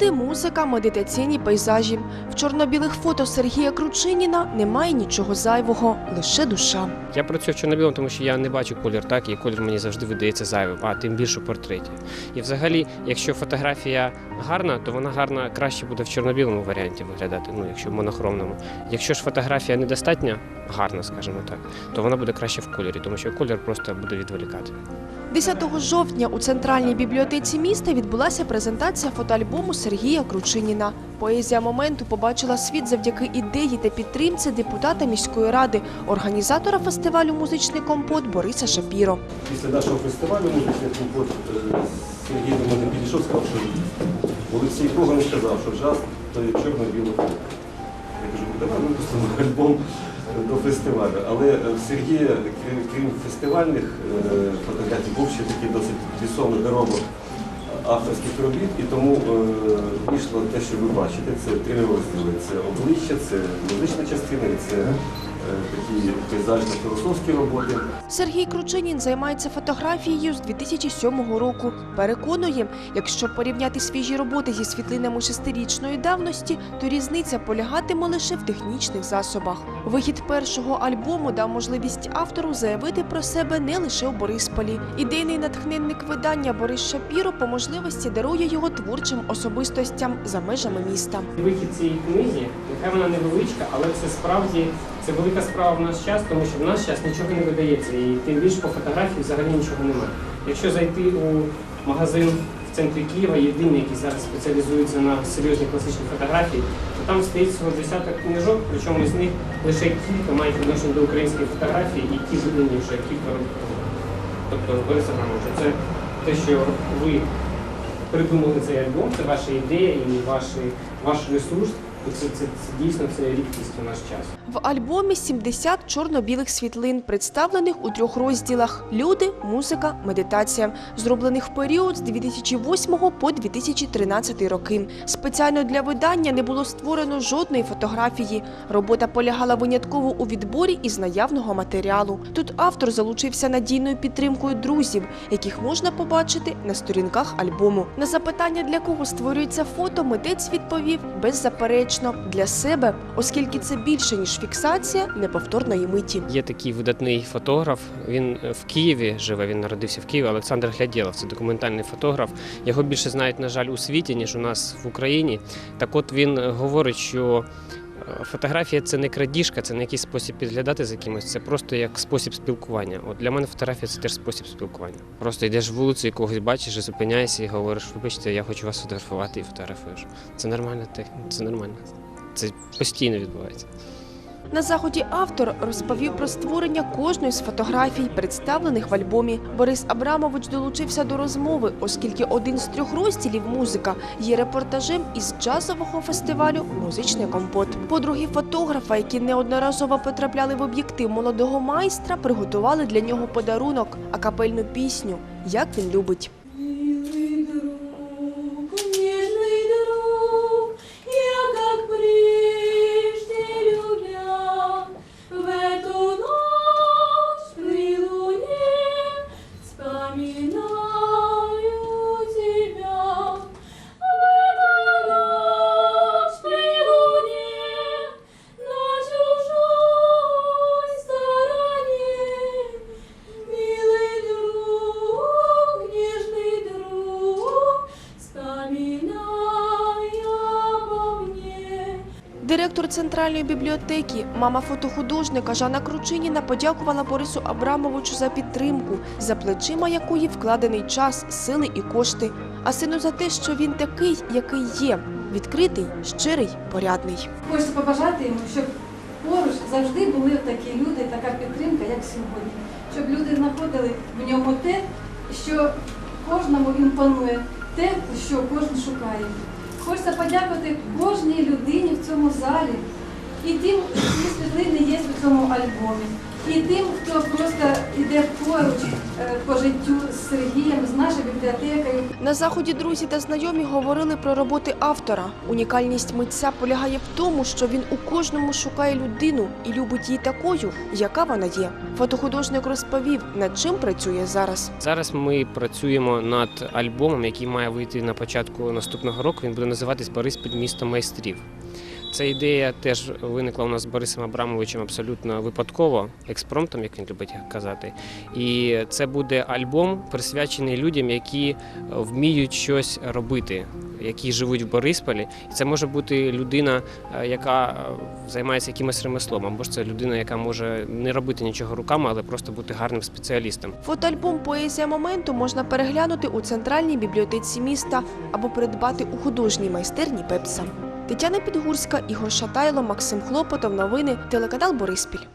Люди, музика, медитаційні пейзажі. В чорно-білих фото Сергія Кручиніна немає нічого зайвого, лише душа. Я працюю в чорно-білому, тому що я не бачу колір, так і колір мені завжди видається зайвим, а тим більше в портреті. І взагалі, якщо фотографія гарна, то вона гарна краще буде в чорно-білому варіанті виглядати, ну якщо в монохромному. Якщо ж фотографія недостатньо гарна, скажімо так, то вона буде краще в кольорі, тому що колір просто буде відволікати. 10 жовтня у центральній бібліотеці міста відбулася презентація фотоальбому Сергія Кручиніна. Поезія моменту побачила світ завдяки ідеї та підтримці депутата міської ради, організатора фестивалю Музичний компот Бориса Шапіро. Після нашого фестивалю музичний компот е, Сергій до підійшов, сказав, що Олексій Коган сказав, що джаз то. Я кажу, «Ну, давай випустимо альбом до фестивалю. Але е, в Сергія, крім, фестивальних е, фотографій, був ще такий досить вісомий доробок авторських робіт, і тому е, вийшло те, що ви бачите, це три розділи. Це обличчя, це музична частина це е, такі пейзажно-філософські роботи. Сергій Кручинін займається фотографією з 2007 року. Переконує, якщо порівняти свіжі роботи зі світлинами шестирічної давності, то різниця полягатиме лише в технічних засобах. Вихід першого альбому дав можливість автору заявити про себе не лише у Борисполі. Ідейний натхненник видання Борис Шапіро по можливості дарує його творчим особистостям за межами міста. Вихід цієї книги, нехай вона невеличка, але це справді це велика справа в наш час, тому що в наш час нічого не видається, і тим більше по фотографії взагалі нічого немає. Якщо зайти у магазин в центрі Києва, єдиний, який зараз спеціалізується на серйозній класичній фотографії, то там стоїть всього десяток книжок, причому з них лише кілька мають відношення до української фотографії, і ті видані вже кілька років. Тобто Бориса Грамовича, це те, що ви придумали цей альбом, це ваша ідея і ваш, ваш ресурс. І це, це, це дійсно це рідкість у наш час. В альбомі 70 чорно-білих світлин, представлених у трьох розділах: люди, музика, медитація, зроблених в період з 2008 по 2013 роки. Спеціально для видання не було створено жодної фотографії. Робота полягала винятково у відборі із наявного матеріалу. Тут автор залучився надійною підтримкою друзів, яких можна побачити на сторінках альбому. На запитання, для кого створюється фото, митець відповів беззаперечно для себе, оскільки це більше ніж фіксація неповторної миті. Є такий видатний фотограф. Він е, в Києві живе. Він народився в Києві. Олександр Глядєлов. Це документальний фотограф. Його більше знають, на жаль, у світі ніж у нас в Україні. Так, от він е, говорить, що. е, Фотографія це не крадіжка, це не якийсь спосіб підглядати за кимось, це просто як спосіб спілкування. От для мене фотографія це теж спосіб спілкування. Просто йдеш вулицю і когось бачиш, і зупиняєшся і говориш, вибачте, я хочу вас фотографувати і фотографуєш. Це нормальна техніка, це нормально. Це постійно відбувається. На заході автор розповів про створення кожної з фотографій, представлених в альбомі. Борис Абрамович долучився до розмови, оскільки один з трьох розділів музика є репортажем із джазового фестивалю Музичний компот. Подруги фотографа, які неодноразово потрапляли в об'єктив молодого майстра, приготували для нього подарунок, акапельну пісню Як він любить. Центральної бібліотеки, мама фотохудожника Жанна Кручиніна подякувала Борису Абрамовичу за підтримку, за плечима якої вкладений час, сили і кошти, а сину за те, що він такий, який є, відкритий, щирий, порядний. Хочеться побажати йому, щоб поруч завжди були такі люди, така підтримка, як сьогодні. Щоб люди знаходили в ньому те, що кожному імпонує, те, що кожен шукає. Хочеться подякувати кожній людині в цьому залі і тим, які світлини є в цьому альбомі. і тим, хто просто йде поруч е, по життю з Сергієм, бібліотекою. На заході друзі та знайомі говорили про роботи автора. Унікальність митця полягає в тому, що він у кожному шукає людину і любить її такою, яка вона є. Фотохудожник розповів, над чим працює зараз. Зараз ми працюємо над альбомом, який має вийти на початку наступного року. Він буде називатись Бориспіль місто майстрів. Ця ідея теж виникла у нас з Борисом Абрамовичем абсолютно випадково, експромтом, як він любить казати. І це буде альбом, присвячений людям, які вміють щось робити, які живуть в Борисполі. І це може бути людина, е, яка е, займається якимось ремеслом, або ж це людина, яка може не робити нічого руками, але просто бути гарним спеціалістом. Фотоальбом Поезія моменту можна переглянути у центральній бібліотеці міста або придбати у художній майстерні Пепса. Тетяна Підгурська, Ігор Шатайло, Максим Хлопотов. Новини телеканал Бориспіль.